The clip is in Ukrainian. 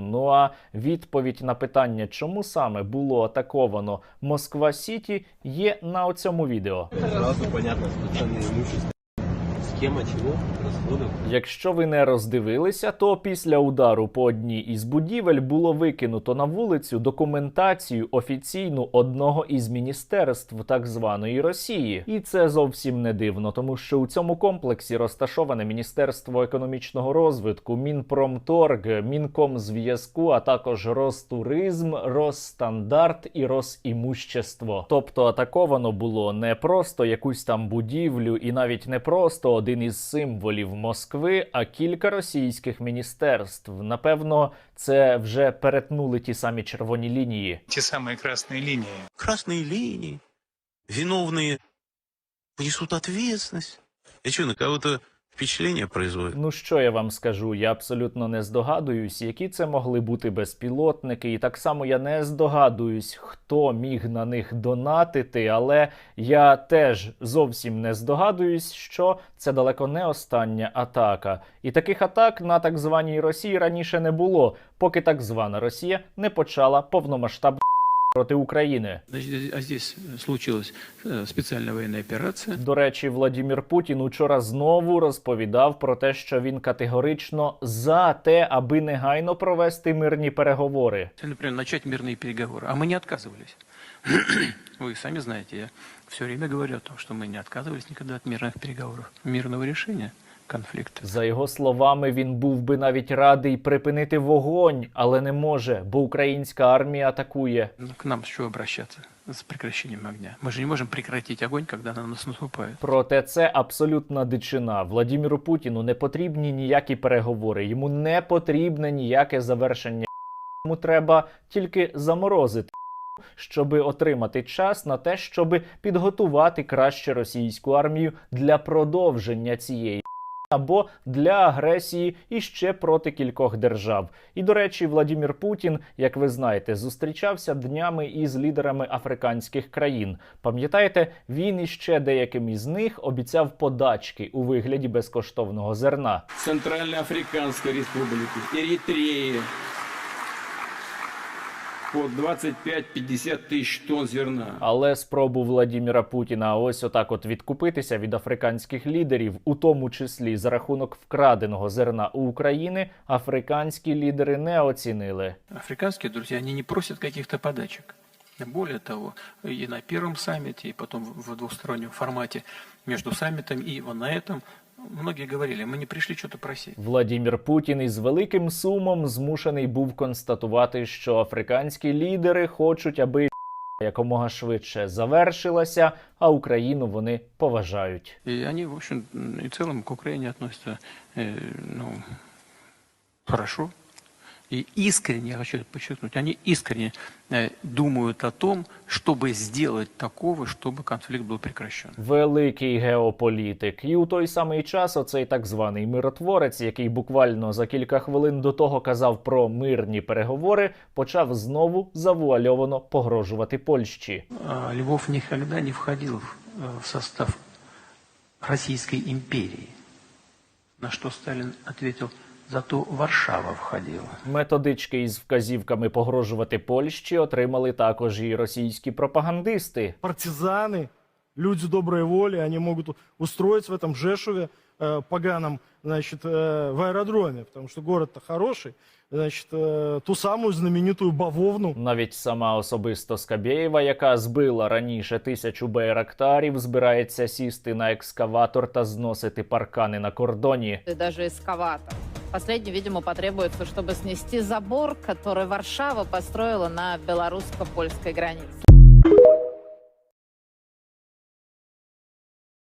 Ну а відповідь на питання, чому саме було атаковано Москва Сіті, є на цьому відео. Зразу понятно, специальное имущество. Схема чего? Расходов. Якщо ви не роздивилися, то після удару по одній із будівель було викинуто на вулицю документацію офіційну одного із міністерств так званої Росії, і це зовсім не дивно, тому що у цьому комплексі розташоване Міністерство економічного розвитку, Мінпромторг, Мінкомзв'язку, а також Ростуризм, Росстандарт і Росімущество. Тобто атаковано було не просто якусь там будівлю, і навіть не просто один із символів Москви, а кілька російських міністерств. Напевно, це вже перетнули ті самі червоні лінії. те самые красные линии. красные линии, виновные понесут ответственность. Я что, на кого-то впечатление производит? Ну що я вам скажу? Я абсолютно не здогадуюсь, які це могли бути безпілотники, і так само я не здогадуюсь, хто міг на них донатити, але я теж зовсім не здогадуюсь, що це далеко не остання атака. І таких атак на так званій Росії раніше не було, поки так звана Росія не почала повномасштабну проти України. Значит, а здесь случилась э, специальная военная операция. До речі, Владімір Путін учора знову розповідав про те, що він категорично за те, аби негайно провести мирні переговори. Например, начать мирные переговоры. А мы не отказывались. Вы сами знаете, я все время говорю о том, что мы не отказывались никогда от мирных переговоров, мирного решения конфликта. За його словами, він був би навіть радий припинити вогонь, але не може, бо українська армія атакує. Ну, К нам с чего обращаться с прекращением огня? Мы же не можем прекратить огонь, когда на нас наступает. Проте це абсолютна дичина. Владіміру Путіну не потрібні ніякі переговори. Йому не потрібне ніяке завершення. Йому треба тільки заморозити. Щоби отримати час на те, щоби підготувати краще російську армію для продовження цієї або для агресії іще проти кількох держав. І до речі, Владімір Путін, як ви знаєте, зустрічався днями із лідерами африканських країн. Пам'ятаєте, він іще деяким із них обіцяв подачки у вигляді безкоштовного зерна. Центральноафриканской Республіка Эритреи по 25-50 тысяч тонн зерна. Але спробу Владіміра Путіна ось отак от відкупитися від африканських лідерів, у тому числі за рахунок вкраденого зерна у України, африканські лідери не оцінили. Африканские друзья, они не просят каких-то подачек. Более того, и на первом саммите, и потом в двустороннем формате между саммитом и вот на этом многие говорили, ми не прийшли что-то просить. Владімір Путін із великим сумом змушений був констатувати, що африканські лідери хочуть, аби якомога швидше завершилася, а Україну вони поважають. І вони, в общем і в цілому к Україні относятся э, ну, хорошо И искренне, я хочу подчеркнуть, они искренне э, думают о том, чтобы сделать такого, чтобы конфликт был прекращен. Великий геополітик, і у той самий час оцей так званий миротворець, який буквально за кілька хвилин до того казав про мирні переговори, почав знову завуальовано погрожувати Польщі. А, Львов никогда не входил в, э, в состав Российской империи. На что Сталин ответил, зато Варшава входила. Методички із вказівками погрожувати Польщі отримали також і російські пропагандисти. партизаны, люди доброй воли, они могут устроить в этом Жешуве э, поганом, значит, э, в аэродроме, потому что город-то хороший, значит, э, ту самую знаменитую бавовну, Навіть сама особисто Скабєєва, яка збила раніше тисячу байрактарів, збирається сісти на екскаватор та зносити паркани на кордоні. и даже эскаватор. Последний, видимо, потребуется, чтобы снести забор, который Варшава построила на белорусско-польской границе.